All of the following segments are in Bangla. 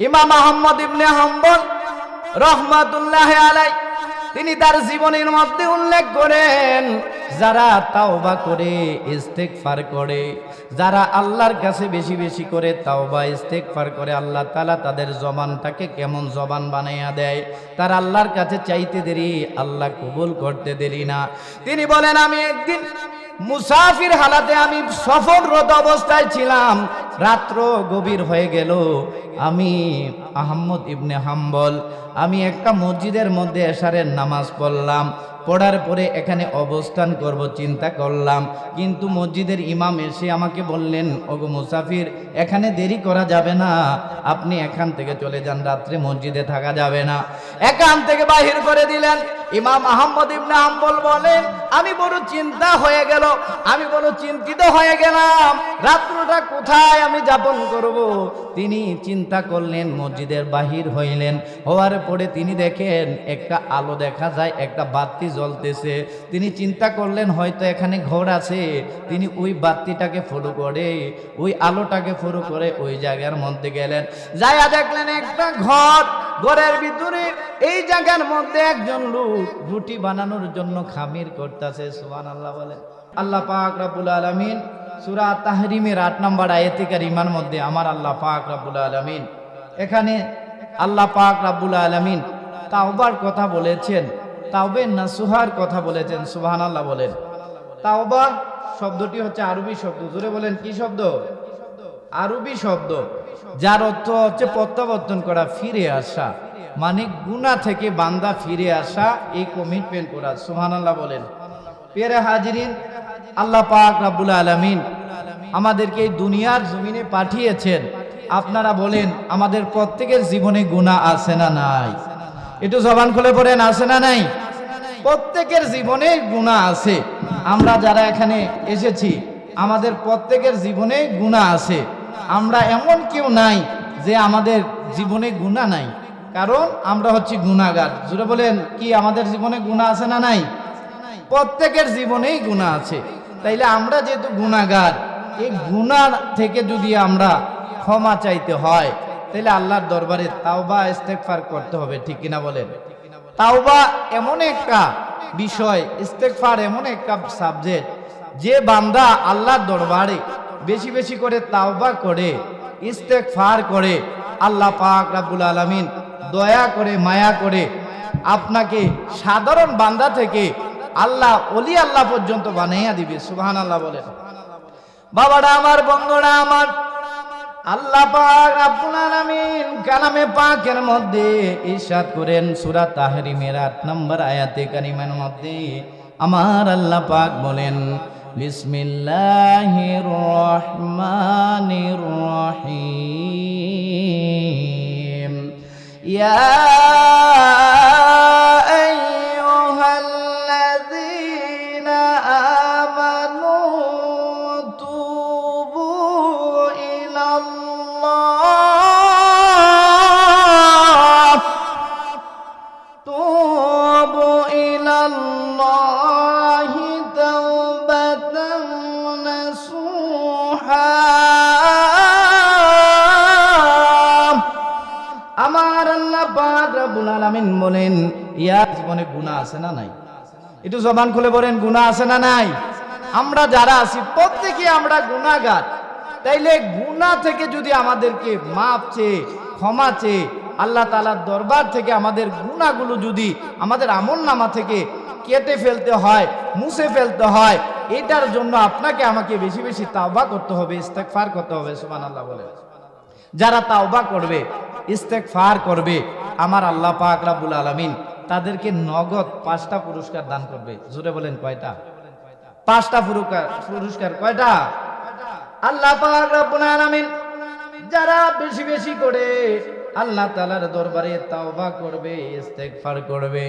ইমাম আহমদ ইবনে হাম্বল রহমাতুল্লাহ আলাই তিনি তার জীবনের মধ্যে উল্লেখ করেন, যারা তাওবা করে, ইস্তেগফার করে, যারা আল্লাহর কাছে বেশি বেশি করে তাওবা, ইস্তেগফার করে, আল্লাহ তালা তাদের জবানটাকে কেমন জবান বানাইয়া দেয়? তার আল্লাহর কাছে চাইতে দেরি, আল্লাহ কবুল করতে দেরি না। তিনি বলেন, আমি একদিন মুসাফির হালাতে আমি সফররত অবস্থায় ছিলাম। রাত্র গভীর হয়ে গেল। আমি আহম্মদ ইবনে হাম্বল, আমি একটা মসজিদের মধ্যে এশারের নামাজ পড়লাম। পড়ার পরে এখানে অবস্থান করব, চিন্তা করলাম। কিন্তু মসজিদের ইমাম এসে আমাকে বললেন, ওগো মুসাফির, এখানে দেরি করা যাবে না। আপনি এখান থেকে চলে যান, রাত্রে মসজিদে থাকা যাবে না। এখান থেকে বাহির করে দিলেন। ইমাম আহম্মদ ইবনে হাম্বল বলেন আমি বড় চিন্তা হয়ে গেল, আমি বড় চিন্তিত হয়ে গেলাম। রাত্রটা কোথায়? আমি যাপন করব। তিনি চিন্তা করলেন, মসজিদের বাহির হইলেন। হওয়ার পরে তিনি দেখেন, একটা আলো দেখা যায়, একটা বাতি জ্বলতেছে। তিনি চিন্তা করলেন, হয়তো এখানে ঘর আছে। তিনি ওই বাতিটাকে ফলো করে, ওই আলোটাকে ফলো করে ওই জায়গার মধ্যে গেলেন। যাইয়া দেখলেন, একটা ঘর। ঘরের ভিতরে এই জায়গার মধ্যে একজন লোক রুটি বানানোর জন্য খামির করতেছে সুবান আল্লাহ বলে। আল্লাহ পাক রাবুল আলমিন সুরা তাহরিমের আট নম্বর আয়তিকার ইমার মধ্যে আমার আল্লাহ পাক রাবুল আলমিন এখানে আল্লাহ পাক রাবুল আলমিন তাওবার কথা বলেছেন, তাওবে নাসুহার কথা বলেছেন সুবাহান আল্লাহ বলেন। তাওবা শব্দটি হচ্ছে আরবি শব্দ জুড়ে বলেন, কি শব্দ? আরবি শব্দ, যার অর্থ হচ্ছে প্রত্যাবর্তন করা, ফিরে আসা মানে গুণা থেকে বান্দা ফিরে আসা, এই কমিটমেন্ট করা সুহান আল্লাহ বলেন। পেরে হাজিরিন, আল্লাহ পাক রাব্বুল আলামিন আমাদেরকে এই দুনিয়ার জমিনে পাঠিয়েছেন। আপনারা বলেন, আমাদের প্রত্যেকের জীবনে গুণা আছে না নাই? একটু জবান খুলে পড়েন, আছে না নাই? প্রত্যেকের জীবনে গুণা আছে। আমরা যারা এখানে এসেছি, আমাদের প্রত্যেকের জীবনে গুণা আছে। আমরা এমন কেউ নাই যে আমাদের জীবনে গুণা নাই। কারণ আমরা হচ্ছি গুণাগার জুড়ে বলেন, কি আমাদের জীবনে গুণা আছে না নাই? প্রত্যেকের জীবনেই গুণা আছে। তাইলে আমরা যেহেতু গুণাগার এই গুণার থেকে যদি আমরা ক্ষমা চাইতে হয় তাহলে আল্লাহর দরবারে তাওবা, ইস্তেগফার করতে হবে, ঠিক কিনা বলেন? তাওবা এমন একটা বিষয়, ইস্তেগফার এমন একটা সাবজেক্ট যে বান্দা আল্লাহর দরবারে বেশি বেশি করে তাওবা করে, ইস্তেগফার করে, আল্লাহ পাক রাব্বুল আলামিন দয়া করে, মায়া করে, আপনাকে সাধারণ বান্দা থেকে আল্লাহ অলি আল্লাহ পর্যন্ত বানাইয়া দিবে সুহান আল্লাহ বলে। বাবারা, আমার বন্ধুরা, আমার আল্লাহ পাক রাব্বুল আলামিন কালামে পাকের মধ্যে ইরশাদ করেন সূরা তাহরিমের 8 নম্বর আয়াতে কারিমার মধ্যে। আমার আল্লাহ পাক বলেন, বিসমিল্লাহির রহমানির রহিম। ইয়া আছে না নাই? একটু জবান খুলে বলেন, গুনাহ আছে না নাই? আমরা যারা আছি, প্রত্যেকে আমরা গুনাহগার। তাইলে গুনাহ থেকে যদি আমাদেরকে মাপ চেয়ে, ক্ষমা চেয়ে, আল্লাহ তালার দরবার থেকে আমাদের গুণাগুলো যদি আমাদের আমল নামা থেকে কেটে ফেলতে হয়, মুছে ফেলতে হয়, এটার জন্য আপনাকে আমাকে বেশি বেশি তাওবা করতে হবে ইস্তেকফার করতে হবে সুমান আল্লাহ বলে যারা তাওবা করবে ইস্তেকফার করবে, আমার আল্লাহ পাক রাব্বুল আলামিন তাদেরকে নগদ পাঁচটা পুরস্কার দান করবে। জোরে বলেন কয়টা? পাঁচটা পুরস্কার পুরস্কার কয়টা? আল্লাহ যারা বেশি বেশি করে আল্লাহ তালার দরবারে তাওবা করবে, ইস্তেগফার করবে,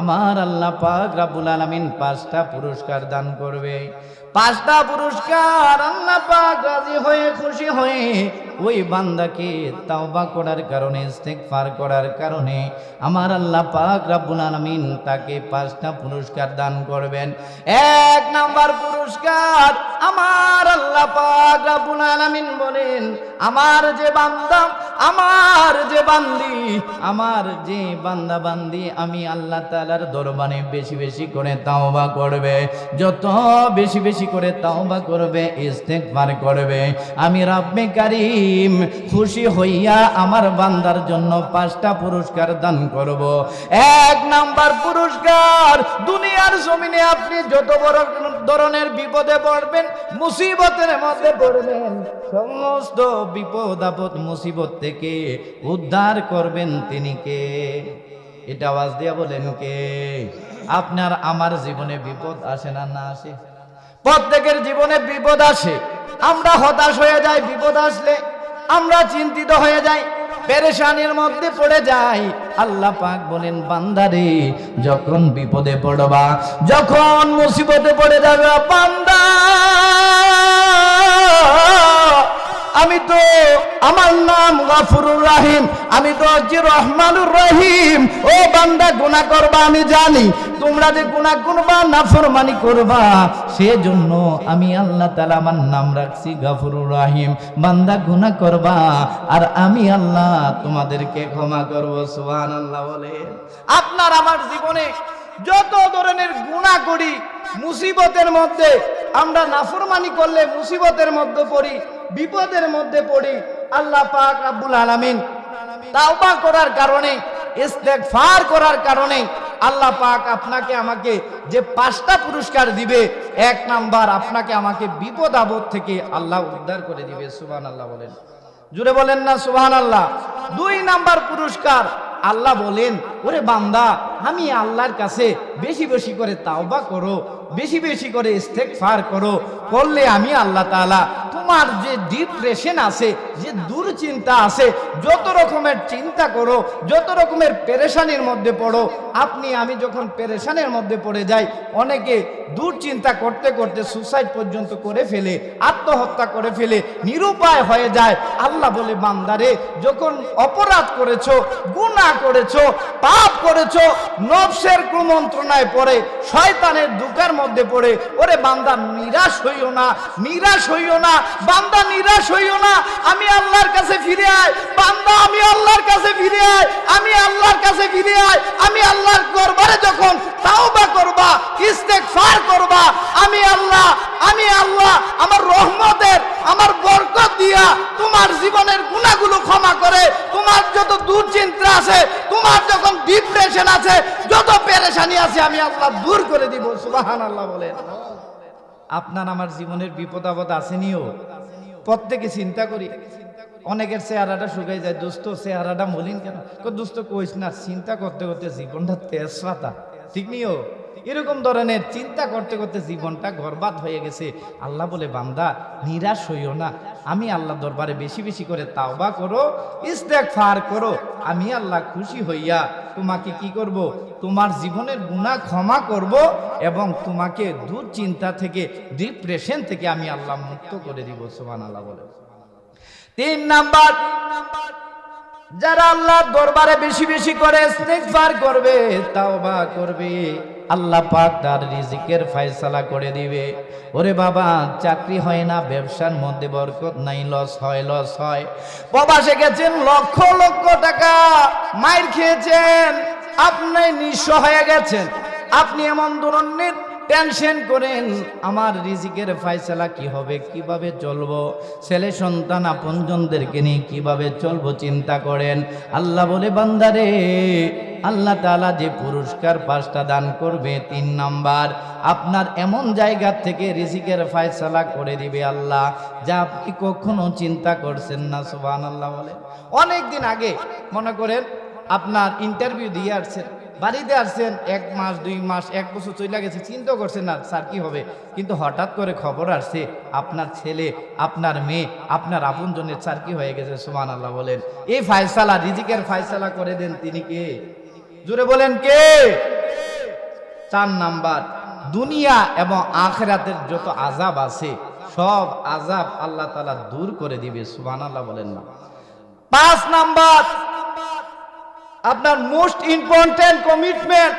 আমার আল্লাহ পাক রাব্বুল আলামিন পাঁচটা পুরস্কার দান করবে। পাঁচটা পুরস্কার আল্লাহ পাক রাজি হয়ে, খুশি হয়ে ওই বান্দাকে তাওবা করার কারণে, ইস্তেগফার করার কারণে আমার আল্লাহ পাক রাব্বুল আলামিন তাকে পাঁচটা পুরস্কার দান করবেন। এক নাম্বার পুরস্কার আমার আল্লাহ পাক রাব্বুল আলামিন বলেন, আমার যে বান্দা, আমার যে বান্দি, আমার যে বান্দা বান্দি আমি আল্লাহ তাআলার দরবারে বেশি বেশি করে তাওবা করবে। যত বেশি বেশি করে তাওবা করবে, ইস্তেগফার করবে। আমি রব্বে কারীম খুশি হইয়া আমার বান্দার জন্য পাঁচটা পুরস্কার দান করব। এক নাম্বার পুরস্কার, দুনিয়ার জমিনে আপনি যত বড় ধরনের বিপদে পড়বেন, মুসিবতের মধ্যে পড়বেন, সমস্ত বিপদ আপদ, মুসিবত থেকে উদ্ধার করবেন তিনি কে? এটা আওয়াজ দিয়া বলেন কে? আপনার আমার জীবনে বিপদ আসে না না আসে? প্রত্যেকের জীবনে বিপদ আসে। আমরা হতাশ হয়ে যাই, বিপদ আসলে আমরা চিন্তিত হয়ে যাই, পেরেশানির মধ্যে পড়ে যাই। আল্লাহ পাক বলেন, বান্দারে, যখন বিপদে পড়বা, যখন মুসিবতে পড়ে যাবে, বান্দা আমি তো আমার নাম গাফুরুর রাহিম, আমি তো যে রহমানুর রহিম। ও বান্দা, গুনাহ করবা, আমি জানি। তোমরা যে গুনাহ করবা, নাফরমানি করবা। সেজন্য আমি আল্লাহ তাআলা আমার নাম রাখছি গাফুরুর রাহিম। বান্দা, গুনাহ করবা, আর আমি আল্লাহ তোমাদেরকে ক্ষমা করব করব সুবহানাল্লাহ বলে আপনার আমার জীবনে যত ধরনের গুনাহ করি, মুসিবতের মধ্যে আমরা নাফরমানি করলে মুসিবতের মধ্যে পড়ি। বিপদের মধ্যে পড়ি। আল্লাহ পাক রাব্বুল আলামিন তাওবা করার কারণে, ইস্তেগফার করার কারণে আল্লাহ পাক আপনাকে আমাকে যে পাঁচটা পুরস্কার দিবে, এক নাম্বার আপনাকে আমাকে বিপদ আপদ থেকে আল্লাহ উদ্ধার করে দিবে, সুবহানাল্লাহ বলেন। জুড়ে বলেন না, সুবহানাল্লাহ। দুই নাম্বার পুরস্কার আল্লাহ বলেন, ওরে বান্দা, আমি আল্লাহর কাছে বেশি বেশি করে তাওবা করো, বেশি বেশি করে ইস্তেগফার করো, করলে আমি আল্লাহ তাআলা তোমার যে ডিপ্রেশন আছে, যে দুশ্চিন্তা আছে, যত রকমের চিন্তা করো, যত রকমের পেরেশানির মধ্যে পড়ো, আপনি, আমি যখন পেরেশানের মধ্যে পড়ে যাই, অনেকে দুশ্চিন্তা করতে করতে সুসাইড পর্যন্ত করে ফেলে, আত্মহত্যা করে ফেলে, নিরুপায় হয়ে যায়। আল্লাহ বলে বান্দারে যখন অপরাধ করেছ গুনাহ করেছ, পাপ করেছ নফসের কুমন্ত্রণায় পড়ে, শয়তানের দুঃখের মধ্যে পড়ে, ওরে বান্দা, নিরাশ হইও না, নিরাশ হইও না, বান্দা, নিরাশ হইও না, আমি আল্লাহর কাছে ফিরে আয়, বান্দা, আমি আল্লাহর কাছে ফিরে আয়, আমি আল্লাহর কাছে ফিরে আয়, আমি আল্লাহর দরবারে যখন তাওবা করবা, ইস্তেগফার করবা, আমি আল্লাহ আমি আল্লাহ, আমার রহমতের, আমার বরকত দিয়া তোমার জীবনের গুণাগুলো ক্ষমা করে তোমার যত দুশ্চিন্তা আছে, তোমার যখন ডিপ্রেশন আছে, যত পেরেশানি আছে, আমি আল্লাহ দূর করে দিব সুবাহান আল্লাহ বলে আপনার আমার জীবনের বিপদ আপদ আসেনিও? প্রত্যেকে চিন্তা করি। অনেকের চেহারাটা শুকাই যায়। দুস্থ চেহারাটা মলিন কেন? দোস্ত কইস না, চিন্তা করতে করতে জীবনটা তেজ ঠিক নিও? এরকম ধরনের চিন্তা করতে করতে জীবনটা গর্বাদ হয়ে গেছে। আল্লাহ বলে, বান্দা, নিরাশ হইও না। আমি আল্লাহ দরবারে বেশি বেশি করে তাওবা করো ইস্তেক ফার করো। আমি আল্লাহ খুশি হইয়া তোমাকে কি করব? তোমার জীবনের গুণা ক্ষমা করব এবং তোমাকে দুশ্চিন্তা থেকে, ডিপ্রেশন থেকে আমি আল্লাহ মুক্ত করে দিব, সুবহানাল্লাহ বলে। তিন নাম্বার, যারা আল্লাহ দরবারে বেশি বেশি করে ইস্তেগফার করবে, তাওবা করবে। আল্লাহ পাক তার রিজিকের ফয়সালা করে দিবে। ওরে বাবা, চাকরি হয় না, ব্যবসার মধ্যে বরকত নাই, লস হয় লস হয়। প্রবাসে গেছেন লক্ষ লক্ষ টাকা। মাইর খেয়েছেন, আপনি নিঃস্ব হয়ে গেছেন। আপনি এমন ধরনের টেনশন করেন, আমার রিজিকের ফয়সালা কি হবে? কীভাবে চলবো? ছেলে সন্তান আপনজনদেরকে নিয়ে কীভাবে চলবো চিন্তা করেন? আল্লাহ বলে, বান্দারে, আল্লাহ তাআলা যে পুরস্কার পাঁচটা দান করবে, তিন নাম্বার, আপনার এমন জায়গা থেকে রিজিকের ফয়সালা করে দিবে আল্লাহ, যা আপনি কখনো চিন্তা করছেন না। সুবহান আল্লাহ বলে। অনেক দিন আগে মনে করেন, আপনার ইন্টারভিউ দিয়ে আসছেন। বাড়িতে আসছেন, এক মাস, দুই মাস, এক বছর চলে গেছে, চিন্তা করছেন না, স্যার, কি হবে? কিন্তু হঠাৎ করে খবর আসছে, আপনার ছেলে, আপনার মেয়ে, আপনার আপন আপনজনের স্যার কি হয়ে গেছে? সুমান আল্লাহ বলেন। এই ফায়সালা, রিজিকের ফায়সালা করে দেন তিনি কে? জুড়ে বলেন কে? চার নাম্বার, দুনিয়া এবং আখেরাতের যত আজাব আছে, সব আজাব আল্লাহ তালা দূর করে দিবে সুবান আল্লাহ বলেন না। পাঁচ নাম্বার আপনার মোস্ট ইম্পর্টেন্ট কমিটমেন্ট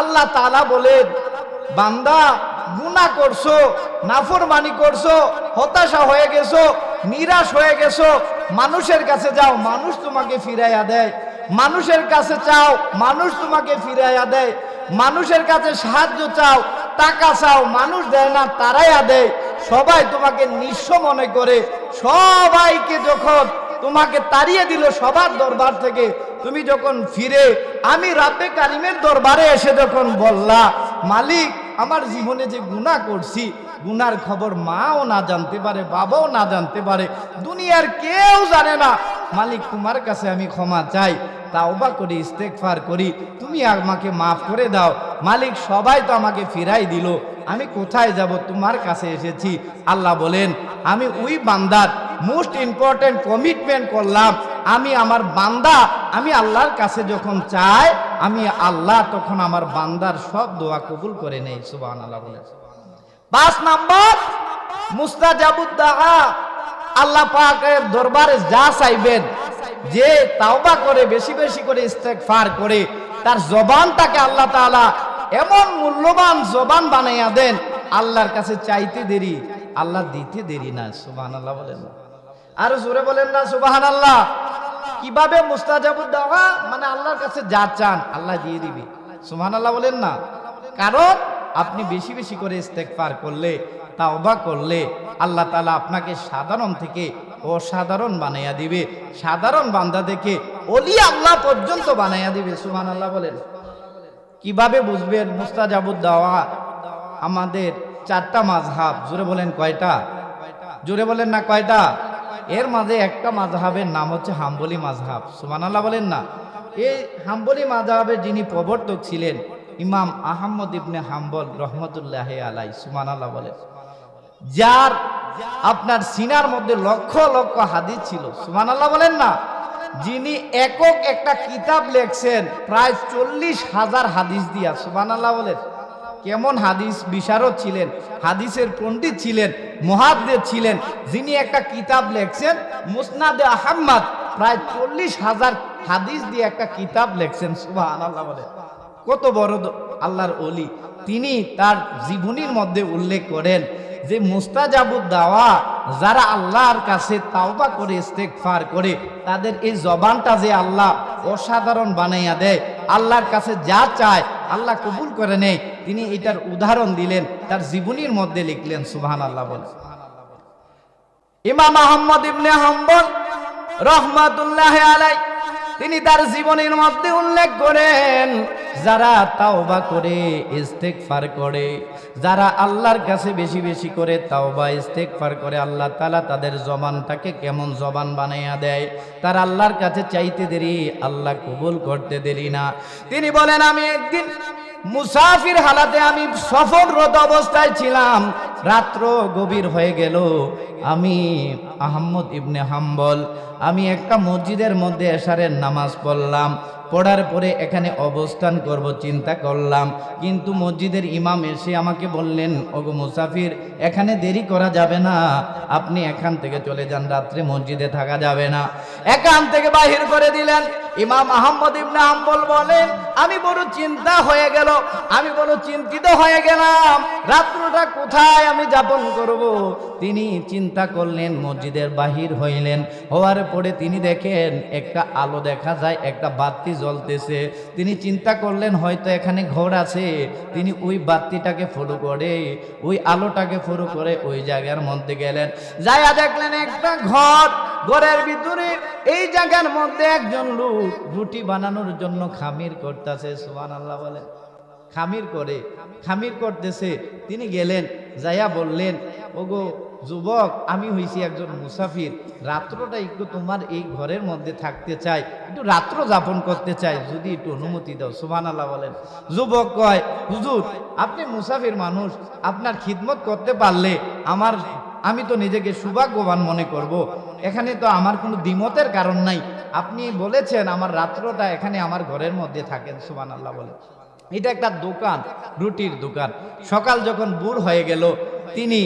আল্লাহ তালা বলেন, বান্দা গুণা করছ, নাফরমানি করছ, হতাশা হয়ে গেছো, নিরাশ হয়ে গেছো, মানুষের কাছে যাও, মানুষ তোমাকে ফিরাইয়া দেয়। মানুষের কাছে চাও, মানুষ তোমাকে ফিরাইয়া দেয়। মানুষের কাছে সাহায্য চাও, টাকা চাও, মানুষ দেয় না, তারাইয়া দেয়। সবাই তোমাকে নিঃস্ব মনে করে। সবাইকে যখন তোমাকে তাড়িয়ে দিল সবার দরবার থেকে। তুমি যখন ফিরে, আমি রাতে কারিমের দরবারে এসে যখন বললা, মালিক, আমার জীবনে যে গুনাহ করছি, গুনার খবর মাও না জানতে পারে, বাবাও না জানতে পারে, দুনিয়ার কেউ জানে না। মালিক, তোমার কাছে আমি ক্ষমা চাই, তাওবা করি ইস্তেকফার করি, তুমি আমাকে মাফ করে দাও। মালিক, সবাই তো আমাকে ফিরাই দিল। আমি কোথায় যাব? তোমার কাছে এসেছি। আল্লাহ বলেন, আমি ওই বান্দার মোস্ট ইম্পর্টেন্ট কমিটমেন্ট করলাম, আমি আমার বান্দা, আমি আল্লাহর কাছে যখন চাই, আমি আল্লাহ তখন আমার বান্দার সব দোয়া কবুল করে নেই সুবাহ আল্লাহ বলেন। পাঁচ নাম্বার মুস্তাজাবুদ্দাহা আল্লাহ পাকের দরবারে যা চাইবেন, যে তাওবা করে, বেশি বেশি করে ইস্তেগফার করে, তার জবানটাকে আল্লাহ তাআলা এমন মূল্যবান জবান বানাইয়া দেন, আল্লাহর কাছে চাইতে দেরি, আল্লাহ দিতে দেরি না, সুবহানাল্লাহ বলেন। আর জোরে বলেন না, সুবহানাল্লাহ। কীভাবে মুস্তাজাবুদ্দাহা মানে আল্লাহর কাছে যা চান, আল্লাহ দিয়ে দিবে। সুবহানাল্লাহ বলেন না। কারণ আপনি বেশি বেশি করে ইস্তেকফার করলে, তাওবা করলে, আল্লাহ তালা আপনাকে সাধারণ থেকে অসাধারণ বানাইয়া দিবে। সাধারণ বান্দা দেখে অলি আল্লাহ পর্যন্ত বানাইয়া দিবে সুমান আল্লাহ বলেন। কীভাবে বুঝবেন মুস্তাজাবুদ্দাওয়া আমাদের চারটা মাঝহাব জোরে বলেন কয়টা? জোরে বলেন না কয়টা? এর মাঝে একটা মাঝহাবের নাম হচ্ছে হাম্বলি মাঝহাব সুমান আল্লাহ বলেন না। এই হাম্বলি মাঝহাবের যিনি প্রবর্তক ছিলেন, ইমাম আহমদ ইবনে হাম্বল রহমতুল্লাহ আলাই সুমান আল্লাহ বলেন। যার আপনার সিনার মধ্যে লক্ষ লক্ষ হাদিস ছিল সুমান আল্লাহ বলেন না। যিনি একক একটা কিতাব লেখছেন, প্রায় চল্লিশ হাজার হাদিস দিয়া সুমান আল্লাহ বলেন। কেমন হাদিস বিশারদ ছিলেন, হাদিসের পণ্ডিত ছিলেন মহাদ্দের ছিলেন, যিনি একটা কিতাব লেখছেন, মুসনাদে আহম্মদ, প্রায় চল্লিশ হাজার হাদিস দিয়ে একটা কিতাব লেখছেন সুবাহ আল্লাহ বলেন কত বড় আল্লাহর অলি তিনি তার জীবনীর মধ্যে উল্লেখ করেন যে, মুস্তাজাবুদ দাওয়া, যারা আল্লাহর কাছে তাওবা করে, ইস্তেগফার করে, তাদের এই জবানটা যে আল্লাহ অসাধারণ বানাইয়া দেয় আল্লাহর কাছে যা চায়, আল্লাহ কবুল করে নেই। তিনি এটার উদাহরণ দিলেন, তার জীবনীর মধ্যে লিখলেন সুহান আল্লাহ বলে। ইমাম আহম্মদ ইবনে হাম্বল রহমাতুল্লাহ আলাই তিনি তার জীবনের মধ্যে উল্লেখ করেন, যারা তাওবা করে, ইস্তেগফার করে, যারা আল্লাহর কাছে বেশি বেশি করে তাওবা, ইস্তেগফার করে, আল্লাহ তালা তাদের জবানটাকে কেমন জবান বানাইয়া দেয়? তার আল্লাহর কাছে চাইতে দেরি, আল্লাহ কবুল করতে দেরি না। তিনি বলেন, আমি একদিন মুসাফির হালাতে আমি সফররত অবস্থায় ছিলাম। রাত্র গভীর হয়ে গেল। আমি আহম্মদ ইবনে হাম্বল, আমি একটা মসজিদের মধ্যে এশারের নামাজ পড়লাম। পড়ার পরে এখানে অবস্থান করব, চিন্তা করলাম। কিন্তু মসজিদের ইমাম এসে আমাকে বললেন, ওগো মুসাফির, এখানে দেরি করা যাবে না। আপনি এখান থেকে চলে যান, রাত্রে মসজিদে থাকা যাবে না। এখান থেকে বাহির করে দিলেন। ইমাম আহম্মদ ইবনে হাম্বল বলেন আমি বড় চিন্তা হয়ে গেল, আমি বড় চিন্তিত হয়ে গেলাম। রাত্রটা কোথায়? আমি যাপন করব। তিনি চিন্তা করলেন, মসজিদের বাহির হইলেন। হওয়ার পরে তিনি দেখেন, একটা আলো দেখা যায়, একটা বাতি জ্বলতেছে। তিনি চিন্তা করলেন, হয়তো এখানে ঘর আছে। তিনি ওই বাতিটাকে ফলো করে, ওই আলোটাকে ফলো করে ওই জায়গার মধ্যে গেলেন। যাইয়া দেখলেন, একটা ঘর। ঘরের ভিতরে এই জায়গার মধ্যে একজন লোক রুটি বানানোর জন্য খামির করতেছে সুবান আল্লাহ বলে। খামির করে, খামির করতেছে, তিনি গেলেন, যাইয়া বললেন, ওগো যুবক, আমি হইছি একজন মুসাফির, রাত্রটা একটু তোমার এই ঘরের মধ্যে থাকতে চাই, একটু রাত্র যাপন করতে চাই, যদি একটু অনুমতি দাও। সুবান আল্লাহ বলেন। যুবক কয়, হুজুর, আপনি মুসাফির মানুষ, আপনার খিদমত করতে পারলে আমার আমি তো নিজেকে সৌভাগ্যবান মনে করব। এখানে তো আমার কোনো দ্বিমতের কারণ নাই। আপনি বলেছেন আমার রাত্রটা এখানে আমার ঘরের মধ্যে থাকেন সুবান আল্লাহ বলে এটা একটা দোকান, রুটির দোকান। সকাল যখন বুড় হয়ে গেল, তিনি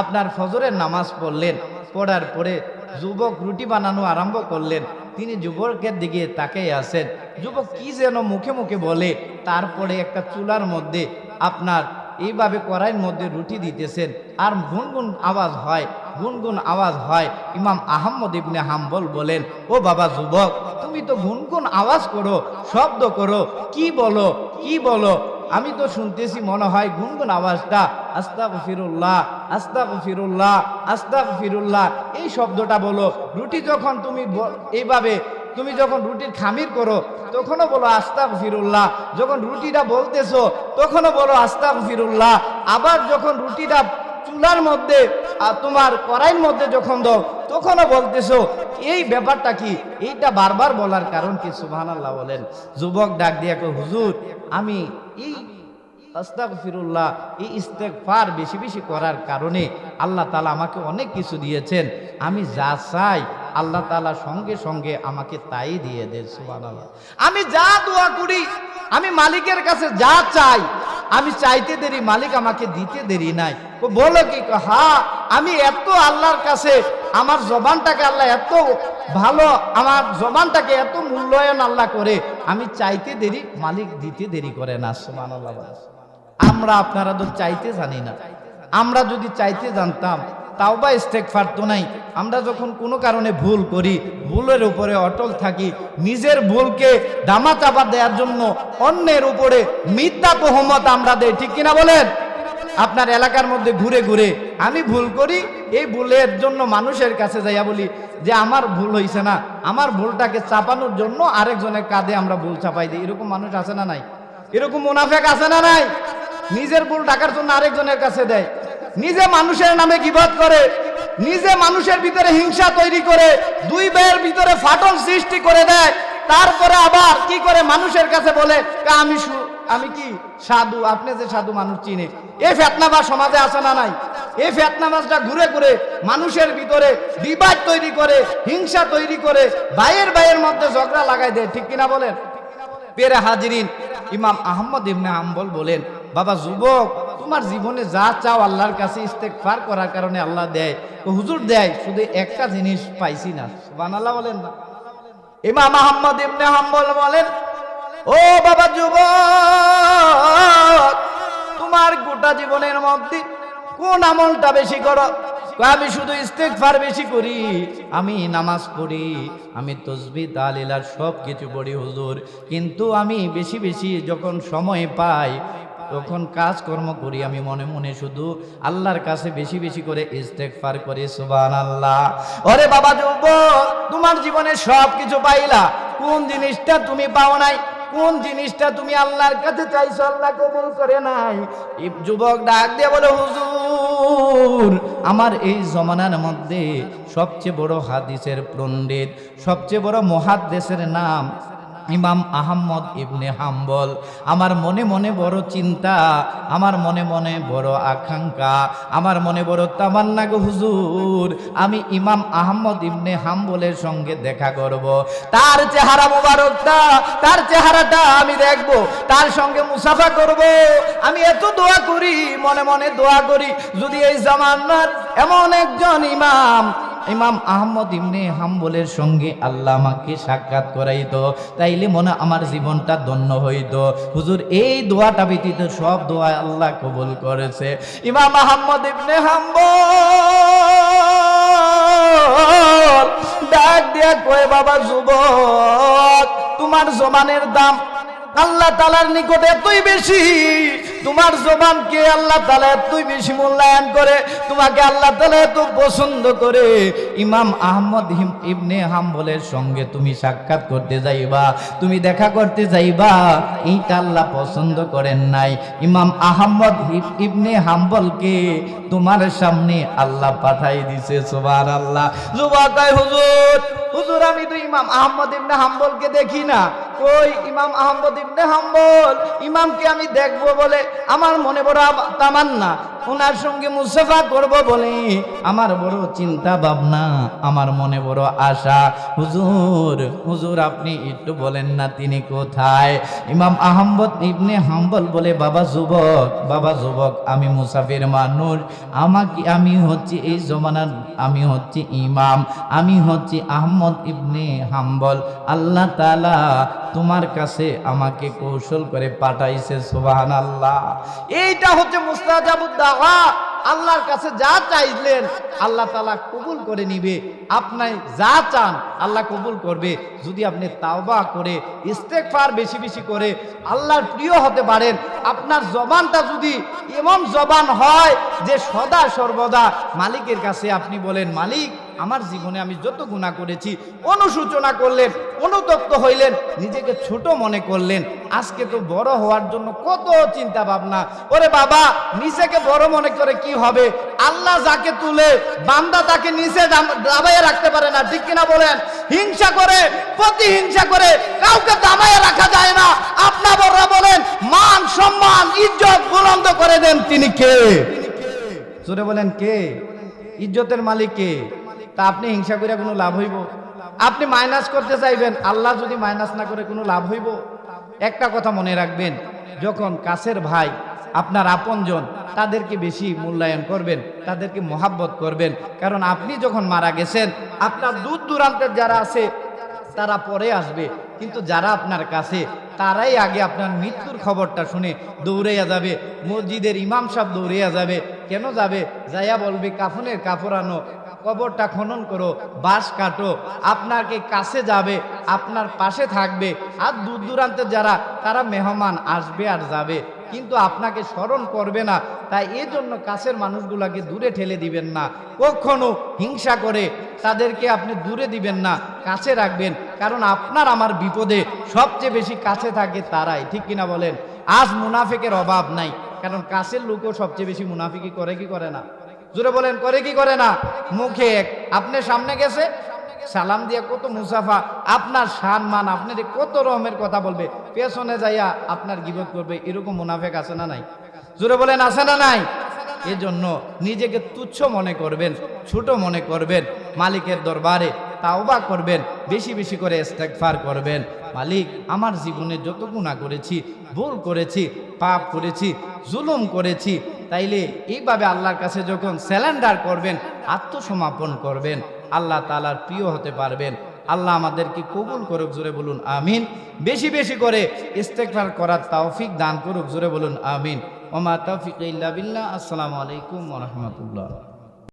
আপনার ফজরের নামাজ পড়লেন। পড়ার পরে যুবক রুটি বানানো আরম্ভ করলেন। তিনি যুবকের দিকে তাকাই আছেন। যুবক কি যেন মুখে মুখে বলে, তারপরে একটা চুলার মধ্যে আপনার এইভাবে কড়াইয়ের মধ্যে রুটি দিতেছেন। আর গুনগুন আওয়াজ হয়, গুনগুন আওয়াজ হয়। ইমাম আহম্মদ ইবনে হাম্বল বলেন, ও বাবা যুবক, তুমি তো গুনগুন আওয়াজ করো, শব্দ করো, কি বলো কি বলো? আমি তো শুনতেছি মনে হয় গুনগুন আওয়াজটা আস্তাক ফিরুল্লাহ আস্তাক ফিরুল্লাহ আস্তাক ফিরুল্লাহ এই শব্দটা বলো। রুটি যখন তুমি এইভাবে তুমি যখন রুটির খামির করো, তখনও বলো আস্তাক ফিরুল্লাহ যখন রুটিটা বলতেছো, তখনও বলো আস্তাক ফিরুল্লাহ আবার যখন রুটিটা চুলার মধ্যে আর তোমার কড়াইয়ের মধ্যে যখন দাও, তখনও বলতেছো, এই ব্যাপারটা কি? এইটা বারবার বলার কারণ কি? সুবহানাল্লাহ বলেন। যুবক ডাক দিয়ে হুজুর, আমি এই আস্তাগফিরুল্লাহ, এই ইস্তেগফার বেশি বেশি করার কারণে আল্লাহ তাআলা আমাকে অনেক কিছু দিয়েছেন। আমি যা চাই আল্লাহ তাআলা সঙ্গে সঙ্গে আমাকে তাই দিয়ে সুবহানাল্লাহ। আমি যা দোয়া করি, আমি মালিকের কাছে যা চাই, আমি চাইতে দেরি, মালিক আমাকে দিতে দেরি নাই। বলো কি হ্যাঁ আমি এত আল্লাহর কাছে, আমার জবানটাকে আল্লাহ এত ভালো, আমার জবানটাকে এত মূল্যায়ন আল্লাহ করে, আমি চাইতে দেরি, মালিক দিতে দেরি করে না বলে। আমরা আপনারা তো চাইতে জানি না। আমরা যদি চাইতে জানতাম তাও বা ইস্তেকফার তো নাই। আমরা যখন কোনো কারণে ভুল করি, ভুলের উপরে অটল থাকি, নিজের ভুলকে দামা চাপা দেওয়ার জন্য অন্যের উপরে মিথ্যা তহমত আমরা দেই, ঠিক কিনা বলেন? আপনার এলাকার মধ্যে ঘুরে ঘুরে আমি ভুল করি, এই ভুলের জন্য মানুষের কাছে যাইয়া বলি যে আমার ভুল হয়েছে না, আমার ভুলটাকে চাপানোর জন্য আরেকজনের কাঁধে আমরা ভুল চাপাই দিই। এরকম মানুষ আছে না নাই? এরকম মুনাফেক আছে না নাই? নিজের ভুল টাকার জন্য আরেকজনের কাছে দেয়। নিজে মানুষের নামে গিবাদ করে, নিজে মানুষের ভিতরে হিংসা তৈরি করে, দুই ভাইয়ের ভিতরে ফাটল সৃষ্টি করে দেয়। তারপরে আবার কি করে মানুষের কাছে বলে আমি আমি কি সাধু? আপনি যে সাধু মানুষ চিনে। এই ফেতনাবাজ সমাজে আছে না নাই? এই ফেতনাবাজটা ঘুরে ঘুরে মানুষের ভিতরে বিবাদ তৈরি করে, হিংসা তৈরি করে, ভাইয়ের ভাইয়ের মধ্যে ঝগড়া লাগাই দেয়। ঠিক কিনা বলেন? পেরে হাজিরিন ইমাম আহমদ ইবনে হাম্বল বলেন, বাবা, যুবক তোমার জীবনে যা চাও আল্লাহর কাছে ইস্তেগফার করার কারণে আল্লাহ দেয়। হুজুর দেয়, শুধু একটা জিনিস পাইছি না। সুবহানাল্লাহ বলেন না। ইমাম আহমদ ইবনে হাম্বল বলেন, ও বাবা যুব তোমার গোটা জীবনের মধ্যে কোন আমলটা বেশি করো? আমি শুধু ইস্তেগফার বেশি করি, আমি নামাজ পড়ি, আমি তসবি তালিলার সব কিছু পড়ি হুজুর। কিন্তু আমি বেশি বেশি যখন সময় পাই তখন কাজকর্ম করি, আমি মনে মনে শুধু আল্লাহর কাছে বেশি বেশি করে ইস্তেগফার করি সুবান আল্লাহ ওরে বাবা যুবক, তোমার জীবনে সব কিছু পাইলা। কোন জিনিসটা তুমি পাও নাই? কোন জিনিসটা তুমি আল্লাহর কাছে চাইছো, আল্লাহ কবুল করে নাই? যুবক ডাক দিয়ে বলে, হুজুর, আমার এই জমানার মধ্যে সবচেয়ে বড় হাদিসের পণ্ডিত, সবচেয়ে বড় মহাদ্দেশের নাম ইমাম আহম্মদ ইবনে হাম্বল। আমার মনে মনে বড় চিন্তা, আমার মনে মনে বড় আকাঙ্ক্ষা, আমার মনে বড় তামান্না গো হুজুর, আমি ইমাম আহম্মদ ইবনে হাম্বলের সঙ্গে দেখা করব। তার চেহারা মোবারকটা তার চেহারাটা আমি দেখব, তার সঙ্গে মুসাফা করব। আমি এত দোয়া করি, মনে মনে দোয়া করি, যদি এই জামানার এমন একজন ইমাম ইমাম আহমদ ইবনে হাম্বলের সঙ্গে আল্লাহ আমাকে সাক্ষাৎ করাইতো। তাইলে মনে আমার জীবনটা ধন্য হইতো। হুজুর, এই দোয়াটা ব্যতীত সব দোয়া আল্লাহ কবুল করেছে। ইমাম আহমদ ইবনে হাম্বল ডাক দিয়া কয়ে, বাবা যুবক, তোমার জমানের দাম আল্লাহ তালার নিকটে এতই বেশি, তোমার জবানকে আল্লাহ তালা এতই বেশি মূল্যায়ন করে, তোমাকে আল্লাহ তালা এত পছন্দ করে। ইমাম আহমদ হিম ইবনে হাম্বলের সঙ্গে তুমি সাক্ষাৎ করতে যাইবা, তুমি দেখা করতে যাইবা, এইটা আল্লাহ পছন্দ করেন নাই। ইমাম আহমদ ইবনে হাম্বলকে তোমার সামনে আল্লাহ পাঠাই দিছে সুবার আল্লাহ হুজুর। হুজুর, আমি তো ইমাম আহমদ ইবনে হাম্বলকে দেখি না। ওই ইমাম আহমদ ইবনে হাম্বল। ইমামকে আমি দেখব বলে আমার মনে বড় তামান্না। ওনার সঙ্গে মুসাফা করব বলে আমার বড় চিন্তা ভাবনা, আমার মনে বড় আশা। হুজুর হুজুর আপনি একটু বলেন না তিনি কোথায়? ইমাম আহম্মদ ইবনে হাম্বল বলে, বাবা যুবক বাবা যুবক, আমি মুসাফির মানুষ। আমাকে আমি হচ্ছি এই জমানার, আমি হচ্ছি ইমাম। আমি হচ্ছি আহমদ ইবনে হাম্বল। আল্লাহ তাআলা তোমার কাছে আমাকে কৌশল করে পাঠাইছে সুবাহান আল্লাহ এইটা হচ্ছে মুস্তাজাবুদ্দাওয়া আল্লাহর কাছে যা চাইলেন, আল্লাহ তালা কবুল করে নিবে। আপনি যা চান, আল্লাহ কবুল করবে। যদি আপনি তাওবা করে ইস্তেকফার বেশি বেশি করে আল্লাহর প্রিয় হতে পারেন, আপনার জবানটা যদি এমন জবান হয় যে সদা সর্বদা মালিকের কাছে আপনি বলেন, মালিক আমার জীবনে আমি যত গুণা করেছি অনুসূচনা করলেন, অনুতপ্ত হইলেন, নিজেকে ছোট মনে করলেন। আজকে তো বড় হওয়ার জন্য কত চিন্তা ভাবনা। ওরে বাবা, নিজেকে বড় মনে করে কি হবে? আল্লাহ যাকে তুলে, বান্দা তাকে নিচে দাবাইয়ে রাখতে পারে না, ঠিক কিনা বলেন? হিংসা করে, প্রতিহিংসা করে কাউকে দামাইয়ে রাখা যায় না। আপনারা বলেন, মান সম্মান, ইজ্জত বুলন্দ করে দেন তিনি কে? জোরে বলেন কে? ইজ্জতের মালিক কে? তা আপনি হিংসা করে কোনো লাভ হইব? আপনি মাইনাস করতে চাইবেন, আল্লাহ যদি মাইনাস না করে কোনো লাভ হইব? একটা কথা মনে রাখবেন, যখন কাছের ভাই আপনার আপনজন, তাদেরকে বেশি মূল্যায়ন করবেন, তাদেরকে মহাব্বত করবেন। কারণ আপনি যখন মারা গেছেন, আপনার দূর দূরান্তের যারা আছে, তারা পরে আসবে। কিন্তু যারা আপনার কাছে, তারাই আগে আপনার মৃত্যুর খবরটা শুনে দৌড়াইয়া যাবে। মসজিদের ইমাম সাহেব দৌড়াইয়া যাবে। কেন যাবে? যাইয়া বলবে, কাফনের কাপড় আনো কবরটা খনন করো, বাঁশ কাটো, আপনাকে কাছে যাবে, আপনার পাশে থাকবে। আর দূর দূরান্তের যারা, তারা মেহমান আসবে আর যাবে। কিন্তু আপনাকে স্মরণ করবে না। তাই এই জন্য কাছের মানুষগুলাকে দূরে ঠেলে দিবেন না। কখনো হিংসা করে তাদেরকে আপনি দূরে দিবেন না, কাছে রাখবেন। কারণ আপনার আমার বিপদে সবচেয়ে বেশি কাছে থাকে তারাই। ঠিক কিনা বলেন? আজ মুনাফিকের অভাব নাই। কারণ কাছের লোকও সবচেয়ে বেশি মুনাফিকি করে কি করে না? জোরে বলেন, করে কি করে না? মুখে এক। আপনি সামনে গেছে? সালাম দিয়ে কত মুসাফা, আপনার শান মান আপনার কত রকমের কথা বলবে, পেছনে যাইয়া আপনার গিবত করবে, এরকম মুনাফেক আছে না নাই? জোরে বলেন, আছে না নাই? এজন্য নিজেকে তুচ্ছ মনে করবেন, ছোট মনে করবেন, মালিকের দরবারে তাওবা করবেন, বেশি বেশি করে ইস্তেগফার করবেন। মালিক, আমার জীবনে যত গুণা করেছি, ভুল করেছি, পাপ করেছি, জুলুম করেছি তাইলে এইভাবে আল্লাহর কাছে যখন স্যালেন্ডার করবেন, আত্মসমাপন করবেন, আল্লাহ তালার প্রিয় হতে পারবেন। আল্লাহ আমাদেরকে কবুল করুক, জোরে বলুন, আমিন। বেশি বেশি করে ইস্তেকফার করার তৌফিক দান করুক, জোরে বলুন, আমিন। ওমা তাফিক বিল্লাহ। আসসালামু আলাইকুম রাহমাতুল্লাহ।